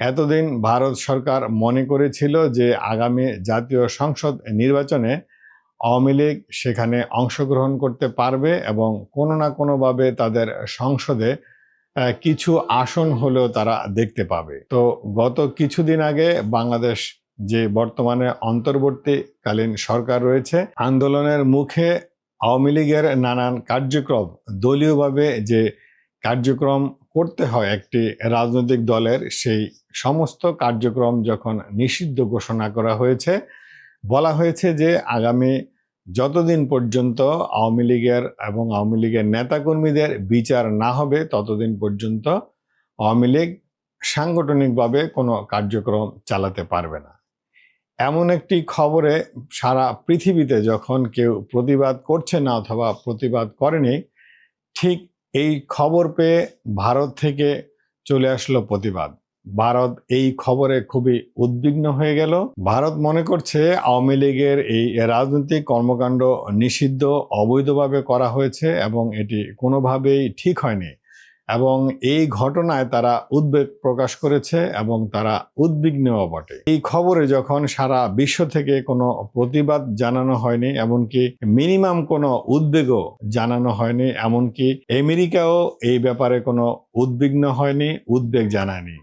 এতদিন ভারত সরকার মনে করেছিল যে আগামী জাতীয় সংসদ নির্বাচনে আওয়ামী লীগ সেখানে অংশগ্রহণ করতে পারবে এবং কোনো না কোনোভাবে তাদের সংসদে কিছু আসন হলেও তারা দেখতে পাবে। তো গত কিছুদিন আগে বাংলাদেশ যে বর্তমানে অন্তর্বর্তীকালীন সরকার রয়েছে, আন্দোলনের মুখে আওয়ামী লীগের নানান কার্যক্রম, দলীয়ভাবে যে কার্যক্রম করতে হয় একটি রাজনৈতিক দলের সেই সমস্ত কার্যক্রম যখন নিষিদ্ধ ঘোষণা করা হয়েছে, বলা হয়েছে যে আগামী যতদিন পর্যন্ত আওয়ামী লীগের এবং আওয়ামী লীগের নেতাকর্মীদের বিচার না হবে, ততদিন পর্যন্ত আওয়ামী লীগ সাংগঠনিকভাবে কোনো কার্যক্রম চালাতে পারবে না। এমন একটি খবরে সারা পৃথিবীতে যখন কেউ প্রতিবাদ করছে না অথবা প্রতিবাদ করেনি, ঠিক এই খবর পেয়ে ভারত থেকে চলে আসলো প্রতিবাদ। ভারত এই খবরে খুবই উদ্বিগ্ন হয়ে গেল। ভারত মনে করছে আওয়ামী লীগের এই রাজনৈতিক কর্মকাণ্ড নিষিদ্ধ, অবৈধভাবে করা হয়েছে এবং এটি কোনোভাবেই ঠিক হয়নি। এবং এই ঘটনায় তারা উদ্বেগ প্রকাশ করেছে এবং তারা উদ্বিগ্নও বটে। এই খবরে যখন সারা বিশ্ব থেকে কোনো প্রতিবাদ জানানো হয়নি, এমনকি মিনিমাম কোনো উদ্বেগও জানানো হয়নি, এমনকি আমেরিকাও এই ব্যাপারে কোনো উদ্বিগ্ন হয়নি, উদ্বেগ জানায়নি।